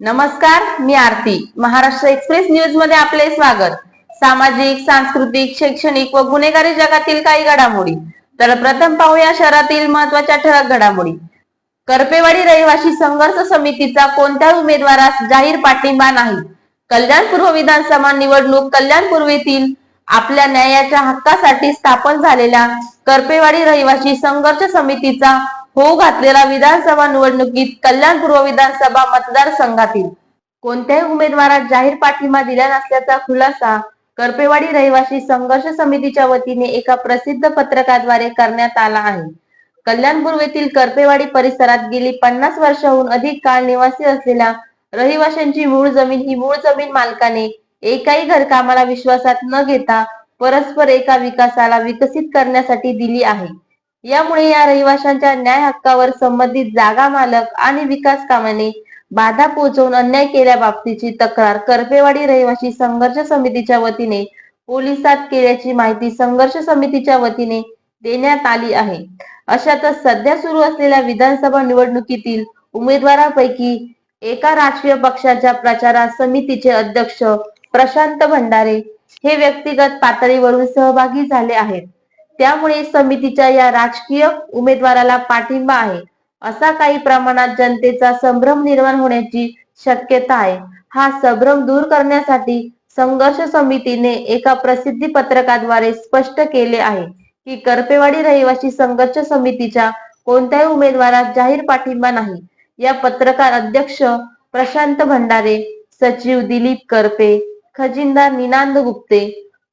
नमस्कार मी आरती. महाराष्ट्र एक्सप्रेस न्यूजमध्ये आपले स्वागत. सामाजिक सांस्कृतिक शैक्षणिक व गुन्हेगारी जगातील काही घडामोडी. तर प्रथम पाहूया शहरातील महत्त्वाच्या ठळक घडामोडी. करपेवाडी रहिवासी संघर्ष समितीचा कोणत्या उमेदवारास जाहीर पाठिंबा नाही. कल्याणपूर्व विधानसभा निवडणूक कल्याणपूर्वेतील आपल्या न्यायाच्या हक्कासाठी स्थापन झालेल्या करपेवाडी रहिवासी संघर्ष समितीचा हो घातलेला विधानसभा निवडणुकीत कल्याणपूर्व विधानसभा मतदारसंघातील कोणत्याही उमेदवारात जाहीर पाठिंबा दिला नसल्याचा खुलासा करपेवाडी रहिवासी संघर्ष समितीच्या वतीने एका प्रसिद्ध पत्रकाद्वारे करण्यात आला आहे. कल्याणपूर्व येथील करपेवाडी परिसरात गेली पन्नास वर्षाहून अधिक काळ निवासी असलेल्या रहिवाशांची मूळ जमीन ही मूळ जमीन मालकाने एकाही घरकामाला विश्वासात न घेता परस्पर एका विकासाला विकसित करण्यासाठी दिली आहे. यामुळे या रहिवाशांच्या न्याय हक्कावर संबंधित जागा मालक आणि विकास कामाने बाधा पोहोचवून अन्याय केल्याबाबतीची तक्रार करपेवाडी रहिवासी संघर्ष समितीच्या वतीने पोलिसात केल्याची माहिती संघर्ष समितीच्या वतीने देण्यात आली आहे. अशातच सध्या सुरू असलेल्या विधानसभा निवडणुकीतील उमेदवारांपैकी एका राजकीय पक्षाच्या प्रचारात समितीचे अध्यक्ष प्रशांत भंडारे हे व्यक्तिगत पातळीवरून सहभागी झाले आहेत. त्यामुळे समितीच्या या राजकीय उमेदवाराला पाठिंबा आहे. असा काही प्रमाणात जनतेचा संभ्रम निर्माण होण्याची शक्यता आहे. हा संभ्रम दूर करण्यासाठी संघर्ष समितीने एका प्रसिद्धी पत्रकाद्वारे स्पष्ट केले आहे की करपेवाडी रहिवासी संघर्ष समितीच्या कोणत्याही उमेदवारात जाहीर पाठिंबा नाही. या पत्रकार अध्यक्ष प्रशांत भंडारे सचिव दिलीप करपे खजिनदार निनांद गुप्ते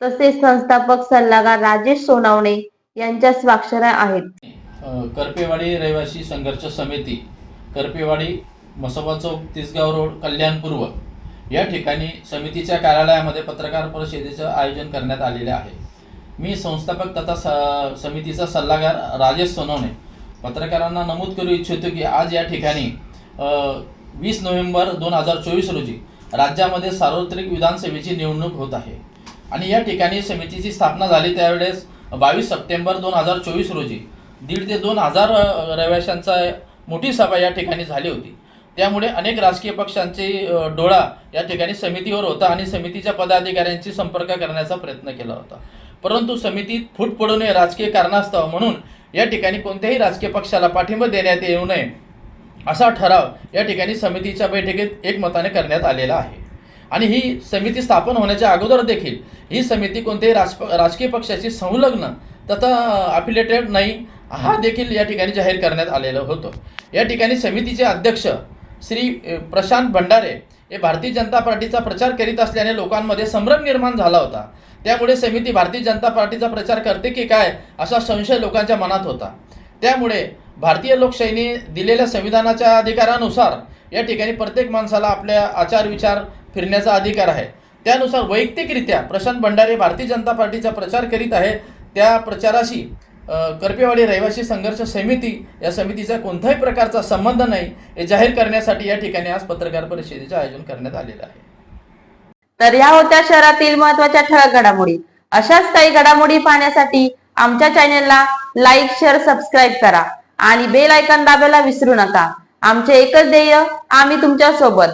तसेच संस्थापक सल्लागार राजेश सोनावणे यांच्या स्वाक्षऱ्या आहेत. करपेवाडी रहिवासी संघर्ष समिती करपेवाडी मसोबा चौक तिसगाव रोड कल्याण पूर्व या ठिकाणी समितीच्या कार्यालयामध्ये पत्रकार परिषदेचं आयोजन करण्यात आलेले आहे. मी संस्थापक तथा स समितीचा सल्लागार राजेश सोनवणे पत्रकारांना नमूद करू इच्छितो की आज या ठिकाणी वीस नोव्हेंबर दोन हजार चोवीस रोजी राज्यामध्ये सार्वत्रिक विधानसभेची निवडणूक होत आहे. आणि या ठिकाणी समितीची स्थापना झाली त्यावेळेस बावीस सप्टेंबर दोन हजार चोवीस रोजी. दीड ते दोन हजार रहिवाशांचा मोठी सभा या ठिकाणी झाली होती. त्यामुळे अनेक राजकीय पक्षांचे डोळा या ठिकाणी समितीवर होता आणि समितीच्या पदाधिकाऱ्यांशी संपर्क करण्याचा प्रयत्न केला होता. परंतु समितीत फूट पडू नये राजकीय कारणास्तव म्हणून या ठिकाणी कोणत्याही राजकीय पक्षाला पाठिंबा देण्यात येऊ नये असा ठराव या ठिकाणी समितीच्या बैठकीत एकमताने करण्यात आलेला आहे. आणि ही समिती स्थापन होण्याच्या अगोदर देखील ही समिती कोणत्याही राज राजकीय पक्षाशी संलग्न तथा अफिलेटेड नाही हा देखील या ठिकाणी जाहीर करण्यात आलेलं होतं. या ठिकाणी समितीचे अध्यक्ष श्री प्रशांत भंडारे हे भारतीय जनता पार्टीचा प्रचार करीत असल्याने लोकांमध्ये संभ्रम निर्माण झाला होता. त्यामुळे समिती भारतीय जनता पार्टीचा प्रचार करते की काय असा संशय लोकांच्या मनात होता. त्यामुळे भारतीय लोकशाहीने दिलेल्या संविधानाच्या अधिकारानुसार या ठिकाणी प्रत्येक माणसाला आपल्या आचार विचार फिरण्याचा अधिकार आहे. त्यानुसार वैयक्तिकरित्या प्रशांत भंडारे भारतीय जनता पार्टीचा प्रचार करीत आहे. त्या प्रचाराशी करपेवाडी रहिवासी संघर्ष समिती या समितीचा कोणत्याही प्रकारचा संबंध नाही हे जाहीर करण्यासाठी या ठिकाणी आज पत्रकार परिषदेचे आयोजन करण्यात आलेलं आहे. तर या होत्या शहरातील महत्त्वाच्या ठळक घडामोडी. अशाच काही घडामोडी पाहण्यासाठी आमच्या चॅनेलला लाईक शेअर सबस्क्राईब करा आणि बेल आयकॉन दाबायला विसरू नका. आमचे एकच ध्येय आम्ही तुमच्यासोबत